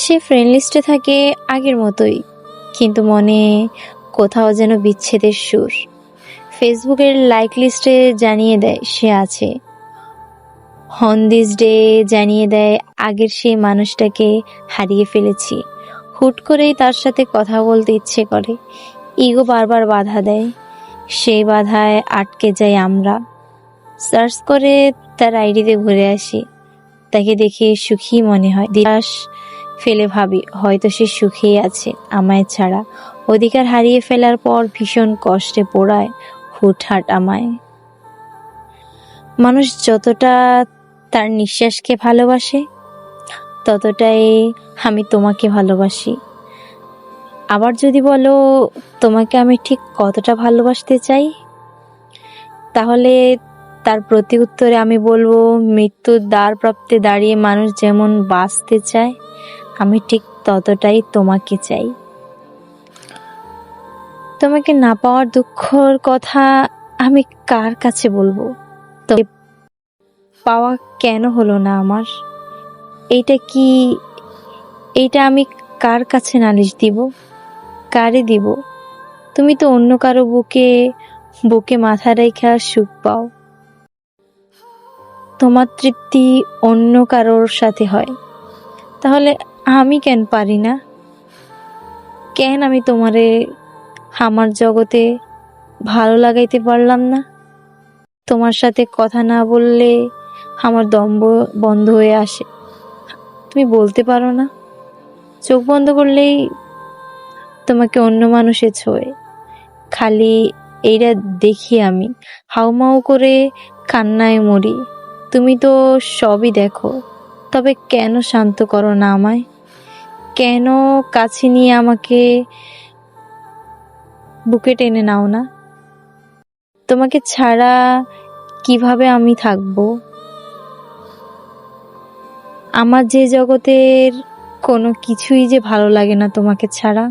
সে friend লিস্টে থাকে আগের মতোই, কিন্তু মনে কোথাও যেন বিচ্ছেদের সুর। ফেসবুকের লাইক লিস্টে জানিয়ে দেয় সে আছে। হন দিস ডে জানিয়ে দেয়, আগের সেই মানুষটাকে হারিয়ে ফেলেছি। হুট করেই তার সাথে কথা বলতে ইচ্ছে করে। ইগো বারবার বাধা দেয়। সেই বাধায় আটকে যাই আমরা। সার্চ করে তার আইডিতে ঘুরে আসি। তাকে দেখে সুখী মনে হয়। দিলাস ফেলে ভাবি, হয়তো সে সুখেই আছে আমায় ছাড়া। অধিকার হারিয়ে ফেলার পর ভীষণ কষ্টে পোড়ায় হুটহাট আমায়। মানুষ যতটা তার নিঃশ্বাসকে ভালোবাসে, ততটাই আমি তোমাকে ভালোবাসি। আবার যদি বলো, তোমাকে আমি ঠিক কতটা ভালোবাসতে চাই? তাহলে তার প্রতি উত্তরে আমি বলব, মৃত্যুর দ্বার প্রাপ্তে দাঁড়িয়ে মানুষ যেমন বাঁচতে চায় আমি ঠিক ততটাই তোমাকে চাই। তোমাকে না পাওয়ার দুঃখর কথা আমি কার কাছে বলব? তো পাওয়া কেন হলো না আমার? এইটা কি, এইটা আমি কার কাছে নালিশ দিব? কারে দিব? তুমি তো অন্য কারও বুকে বুকে মাথা রেখা সুখ পাও। তোমার তৃপ্তি অন্য কারোর সাথে হয়। তাহলে আমি কেন পারি না? কেন আমি তোমারে আমার জগতে ভালো লাগাইতে পারলাম না? তোমার সাথে কথা না বললে আমার দম ব- বন্ধ হয়ে আসে। তুমি বলতে পারো না। চোখ বন্ধ করলেই তোমাকে অন্য মানুষে ছোঁয়। খালি এইটা দেখি আমি। হাউমাউ করে কান্নায় মরি। তুমি তো সবই দেখো। তবে কেন শান্ত করো না আমায়? কেন কাছে নিয়ে আমাকে বুকে টেনে নাও না? তোমাকে ছাড়া কীভাবে আমি থাকব? আমার যে জগতের কোনো কিছুই যে ভালো লাগে না তোমাকে ছাড়া।